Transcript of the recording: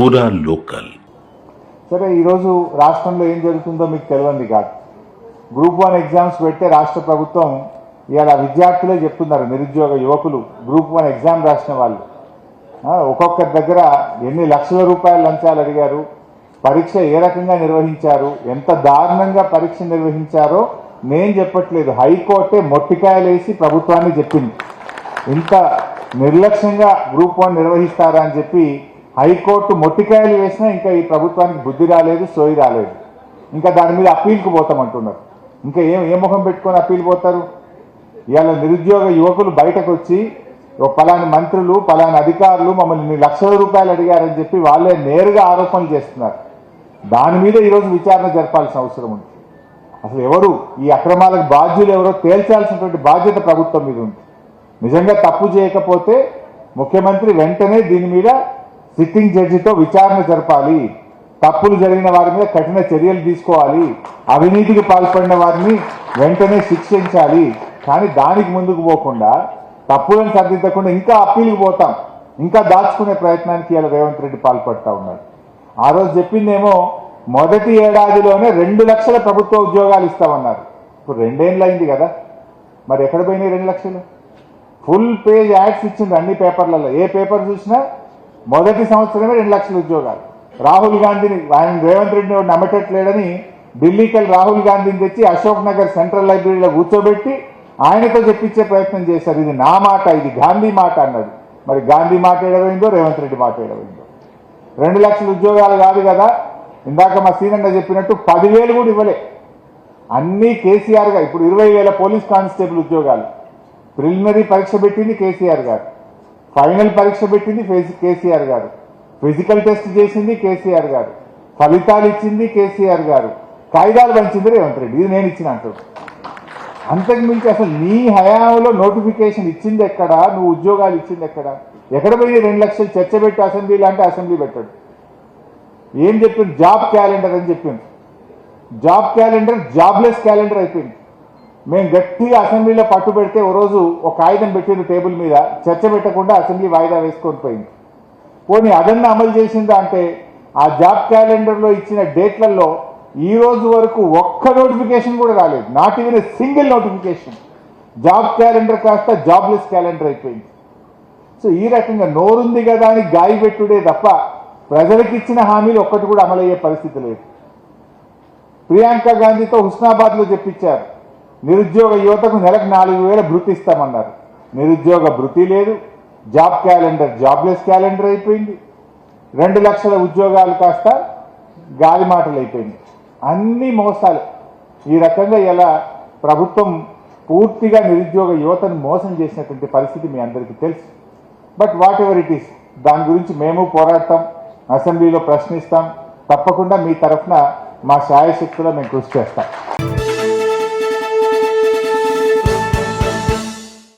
పూరా లోకల్. సరే ఈరోజు రాష్ట్రంలో ఏం జరుగుతుందో మీకు తెలియంది కాదు. గ్రూప్ వన్ ఎగ్జామ్స్ పెట్టే రాష్ట్ర ప్రభుత్వం ఇవాళ విద్యార్థులే చెప్తున్నారు నిరుద్యోగ యువకులు. గ్రూప్ వన్ ఎగ్జామ్ రాసిన వాళ్ళు. ఒక్కొక్కరి దగ్గర ఎన్ని లక్షల రూపాయలు లంచాలు అడిగారు పరీక్ష ఏ రకంగా నిర్వహించారు ఎంత దారుణంగా పరీక్ష నిర్వహించారో నేను చెప్పట్లేదు. హైకోర్టే మొట్టికాయలేసి ప్రభుత్వాన్ని చెప్పింది. ఇంత నిర్లక్ష్యంగా గ్రూప్ వన్ నిర్వహిస్తారా అని చెప్పి హైకోర్టు మొట్టికాయలు వేసినా ఇంకా ఈ ప్రభుత్వానికి బుద్ధి రాలేదు సోయి రాలేదు. ఇంకా దాని మీద అప్పీల్కి పోతామంటున్నారు. ఇంకా ఏం ఏ ముఖం పెట్టుకొని అప్పీల్ పోతారు? ఇవాళ నిరుద్యోగ యువకులు బయటకు వచ్చి ఓ పలాని మంత్రులు పలాని అధికారులు మమ్మల్ని లక్షల రూపాయలు అడిగారని చెప్పి వాళ్ళే నేరుగా ఆరోపణలు చేస్తున్నారు. దాని మీద ఈరోజు విచారణ జరపాల్సిన అవసరం ఉంది. అసలు ఎవరు ఈ అక్రమాలకు బాధ్యులు ఎవరో తేల్చాల్సినటువంటి బాధ్యత ప్రభుత్వం మీద ఉంది. నిజంగా తప్పు చేయకపోతే ముఖ్యమంత్రి వెంటనే దీని మీద సిట్టింగ్ జడ్జితో విచారణ జరపాలి. తప్పులు జరిగిన వారి మీద కఠిన చర్యలు తీసుకోవాలి. అవినీతికి పాల్పడిన వారిని వెంటనే శిక్షించాలి. కానీ దానికి ముందుకు పోకుండా తప్పులను సరిదిద్దకుండా ఇంకా అప్పీల్కి పోతాం. ఇంకా దాచుకునే ప్రయత్నానికి ఇలా రేవంత్ రెడ్డి పాల్పడతా ఉన్నాడు. ఆ రోజు చెప్పిందేమో మొదటి ఏడాదిలోనే రెండు లక్షల ప్రభుత్వ ఉద్యోగాలు ఇస్తామన్నారు. ఇప్పుడు రెండేళ్ళు అయింది కదా. మరి ఎక్కడ పోయినాయి రెండు లక్షలు? ఫుల్ పేజ్ యాడ్స్ ఇచ్చింది అన్ని పేపర్లలో. ఏ పేపర్ చూసినా మొదటి సంవత్సరమే రెండు లక్షల ఉద్యోగాలు. రాహుల్ గాంధీని ఆయన రేవంత్ రెడ్డిని నమ్మటట్లేడని ఢిల్లీకి వెళ్ళి రాహుల్ గాంధీని తెచ్చి అశోక్ నగర్ సెంట్రల్ లైబ్రరీలో కూర్చోబెట్టి ఆయనతో చెప్పించే ప్రయత్నం చేశారు. ఇది నా మాట ఇది గాంధీ మాట అన్నది. మరి గాంధీ మాట ఏడవైందో రేవంత్ రెడ్డి మాట ఏడవైందో? రెండు లక్షల ఉద్యోగాలు కాదు కదా. ఇందాక మా సీనన్న చెప్పినట్టు పదివేలు కూడా ఇవ్వలే. అన్నీ గారు ఇప్పుడు ఇరవై వేల పోలీస్ కానిస్టేబుల్ ఉద్యోగాలు. ప్రిలిమినరీ పరీక్ష పెట్టింది కేసీఆర్ గారు. ఫైనల్ పరీక్ష పెట్టింది ఫేస్- కేసీఆర్ గారు. ఫిజికల్ టెస్ట్ చేసింది కేసీఆర్ గారు. ఫలితాలు ఇచ్చింది కేసీఆర్ గారు. కాగితాలు పంచింది రేవంత్ రెడ్డి. ఇది నేను ఇచ్చిన అంటాడు అంతకు మించి అసలు నీ హయాంలో నోటిఫికేషన్ ఇచ్చింది ఎక్కడ? నువ్వు ఉద్యోగాలు ఇచ్చింది ఎక్కడ? ఎక్కడ పోయి రెండు లక్షలు చర్చ పెట్టి అసెంబ్లీలు అంటే అసెంబ్లీ పెట్టాడు. ఏం చెప్పింది జాబ్ క్యాలెండర్ అని చెప్పింది జాబ్ క్యాలెండర్ జాబ్లెస్ క్యాలెండర్ అయిపోయింది. మేము గట్టిగా అసెంబ్లీలో పట్టు పెడితే ఓ రోజు ఒక కాగితం పెట్టింది టేబుల్ మీద చర్చ పెట్టకుండా అసెంబ్లీ వాయిదా వేసుకొని పోయింది పోనీ అదన్నా అమలు చేసిందా అంటే ఆ జాబ్ క్యాలెండర్లో ఇచ్చిన డేట్లలో ఈ రోజు వరకు ఒక్క నోటిఫికేషన్ కూడా రాలేదు. Not even single notification. Job calendar కాస్త జాబ్లెస్ క్యాలెండర్ అయిపోయింది. సో ఈ రకంగా నోరుంది కదా అని గాయి పెట్టుడే తప్ప ప్రజలకు ఇచ్చిన హామీలు ఒక్కటి కూడా అమలయ్యే పరిస్థితి లేదు. ప్రియాంక గాంధీతో హుస్నాబాద్లో చెప్పించారు నిరుద్యోగ యువతకు నెలకు నాలుగు వేల భృతి ఇస్తామన్నారు. నిరుద్యోగ భృతి లేదు. జాబ్ క్యాలెండర్ జాబ్లెస్ క్యాలెండర్ అయిపోయింది. రెండు లక్షల ఉద్యోగాలు కాస్త గాలి మాటలు అయిపోయింది అన్ని మోసాలు. ఈ రకంగా ఇలా ప్రభుత్వం పూర్తిగా నిరుద్యోగ యువతను మోసం చేసినటువంటి పరిస్థితి మీ అందరికీ తెలుసు. But whatever it is దాని గురించి మేము పోరాడతాం అసెంబ్లీలో ప్రశ్నిస్తాం. తప్పకుండా మీ తరఫున మా సాయశక్తిలో మేము కృషి చేస్తాం.